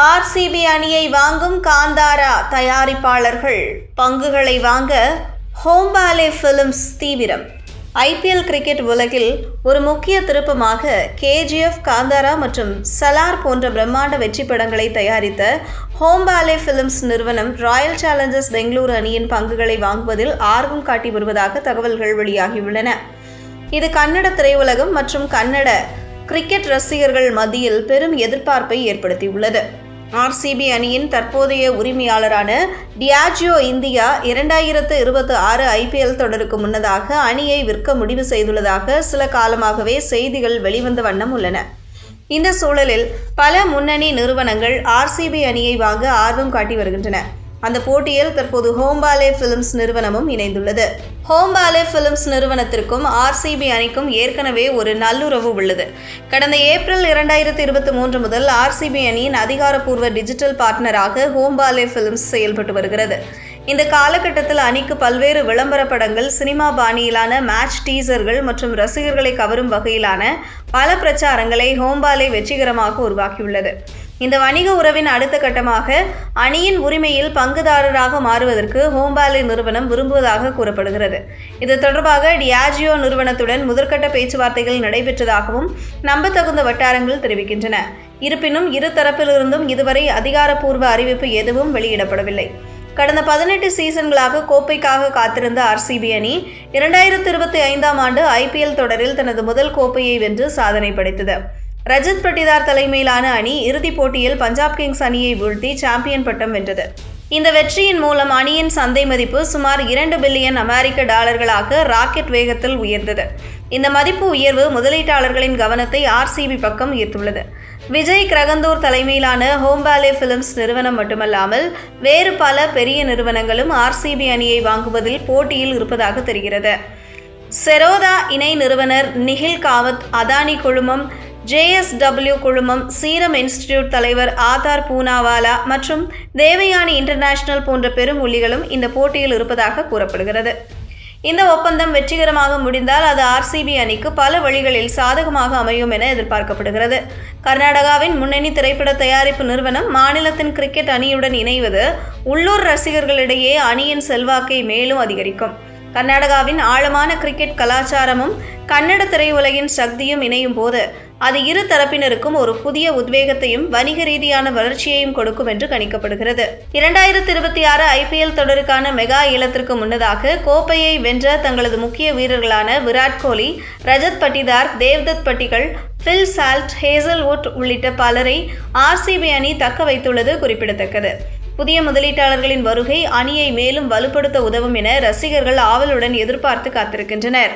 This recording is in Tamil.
ஆர்சிபி அணியை வாங்கும் காந்தாரா தயாரிப்பாளர்கள். பங்குகளை வாங்க ஹோம்பாலே ஃபிலிம்ஸ் தீவிரம். ஐபிஎல் கிரிக்கெட் உலகில் ஒரு முக்கிய திருப்பமாக கேஜிஎஃப் காந்தாரா மற்றும் சலார் போன்ற பிரம்மாண்ட வெற்றி படங்களை தயாரித்த ஹோம்பாலே ஃபிலிம்ஸ் நிறுவனம் ராயல் சேலஞ்சர்ஸ் பெங்களூரு அணியின் பங்குகளை வாங்குவதில் ஆர்வம் காட்டி வருவதாக தகவல்கள் வெளியாகியுள்ளன. இது கன்னட திரையுலகம் மற்றும் கன்னட கிரிக்கெட் ரசிகர்கள் மத்தியில் பெரும் எதிர்பார்ப்பை ஏற்படுத்தியுள்ளது. ஆர்சிபி அணியின் தற்போதைய உரிமையாளரான டியாஜியோ இந்தியா இரண்டாயிரத்து இருபத்தி ஆறு ஐபிஎல் தொடருக்கு முன்னதாக அணியை விற்க முடிவு செய்துள்ளதாக சில காலமாகவே செய்திகள் வெளிவந்த வண்ணம் உள்ளன. இந்த சூழலில் பல முன்னணி நிறுவனங்கள் ஆர்சிபி அணியை வாங்க ஆர்வம் காட்டி வருகின்றன. அந்த போட்டியில் தற்போது ஹோம்பாலே ஃபிலிம்ஸ் நிறுவனமும் இணைந்துள்ளது. ஹோம்பாலே ஃபிலிம்ஸ் நிறுவனத்திற்கும் ஆர்சிபி அணிக்கும் ஏற்கனவே ஒரு நல்லுறவு உள்ளது. கடந்த ஏப்ரல் இரண்டாயிரத்தி இருபத்தி மூன்று முதல் ஆர்சிபி அணியின் அதிகாரப்பூர்வ டிஜிட்டல் பார்ட்னராக ஹோம்பாலே ஃபிலிம்ஸ் செயல்பட்டு வருகிறது. இந்த காலகட்டத்தில் அணிக்கு பல்வேறு விளம்பர படங்கள் சினிமா பாணியிலான மேட்ச் டீசர்கள் மற்றும் ரசிகர்களை கவரும் வகையிலான பல பிரச்சாரங்களை ஹோம்பாலே வெற்றிகரமாக உருவாக்கியுள்ளது. இந்த வணிக உறவின் அடுத்த கட்டமாக அணியின் உரிமையில் பங்குதாரராக மாறுவதற்கு ஹோம்பாலே நிறுவனம் விரும்புவதாக கூறப்படுகிறது. இது தொடர்பாக டியாஜியோ நிறுவனத்துடன் முதற்கட்ட பேச்சுவார்த்தைகள் நடைபெற்றதாகவும் நம்பத்தகுந்த வட்டாரங்கள் தெரிவிக்கின்றன. இருப்பினும் இரு தரப்பிலிருந்தும் இதுவரை அதிகாரப்பூர்வ அறிவிப்பு எதுவும் வெளியிடப்படவில்லை. கடந்த பதினெட்டு சீசன்களாக கோப்பைக்காக காத்திருந்த ஆர்சிபி அணி இரண்டாயிரத்தி இருபத்தி ஐந்தாம் ஆண்டு ஐபிஎல் தொடரில் தனது முதல் கோப்பையை வென்று சாதனை படைத்தது. ரஜத் பட்டிதார் தலைமையிலான அணி இறுதிப் போட்டியில் பஞ்சாப் கிங்ஸ் அணியை வீழ்த்தி சாம்பியன் பட்டம் வென்றது. இந்த வெற்றியின் மூலம் அணியின் சந்தை மதிப்பு சுமார் இரண்டு பில்லியன் அமெரிக்க டாலர்களாக ராக்கெட் வேகத்தில் உயர்ந்தது. இந்த மதிப்பு உயர்வு முதலீட்டாளர்களின் கவனத்தை ஆர்சிபி பக்கம் ஈர்த்துள்ளது. விஜய் கிரகந்தூர் தலைமையிலான ஹோம்பாலே பிலிம்ஸ் நிறுவனம் மட்டுமல்லாமல் வேறு பல பெரிய நிறுவனங்களும் ஆர்சிபி அணியை வாங்குவதில் போட்டியில் இருப்பதாக தெரிகிறது. செரோதா இணை நிறுவனர் நிகில் காவத் அதானி குழுமம் ஜேஎஸ்டபிள்யூ குழுமம் சீரம் இன்ஸ்டிடியூட் தலைவர் ஆதார் பூனாவாலா மற்றும் தேவயானி இன்டர்நேஷனல் போன்ற பெரும் புள்ளிகளும் இந்த போட்டியில் இருப்பதாக கூறப்படுகிறது. இந்த ஒப்பந்தம் வெற்றிகரமாக முடிந்தால் அது ஆர்சிபி அணிக்கு பல வழிகளில் சாதகமாக அமையும் என எதிர்பார்க்கப்படுகிறது. கர்நாடகாவின் முன்னணி திரைப்பட தயாரிப்பு நிறுவனம் மாநிலத்தின் கிரிக்கெட் அணியுடன் இணைவது உள்ளூர் ரசிகர்களிடையே அணியின் செல்வாக்கை மேலும் அதிகரிக்கும். கர்நாடகாவின் ஆழமான கிரிக்கெட் கலாச்சாரமும் கன்னட திரையுலகின் சக்தியும் இணையும் போது அது இரு தரப்பினருக்கும் ஒரு புதிய உத்வேகத்தையும் வணிக ரீதியான வளர்ச்சியையும் கொடுக்கும் என்று கணிக்கப்படுகிறது. இரண்டாயிரத்தி இருபத்தி ஆறு ஐபிஎல் தொடருக்கான மெகா ஏலத்திற்கு முன்னதாக கோப்பையை வென்ற தங்களது முக்கிய வீரர்களான Virat Kohli Rajat Patidar Devdutt Padikkal Phil Salt Hazlewood உள்ளிட்ட பலரை ஆர்சிபி அணி தக்க வைத்துள்ளது குறிப்பிடத்தக்கது. புதிய முதலீட்டாளர்களின் வருகை அணியை மேலும் வலுப்படுத்த உதவும் என ரசிகர்கள் ஆவலுடன் எதிர்பார்த்து காத்திருக்கின்றனர்.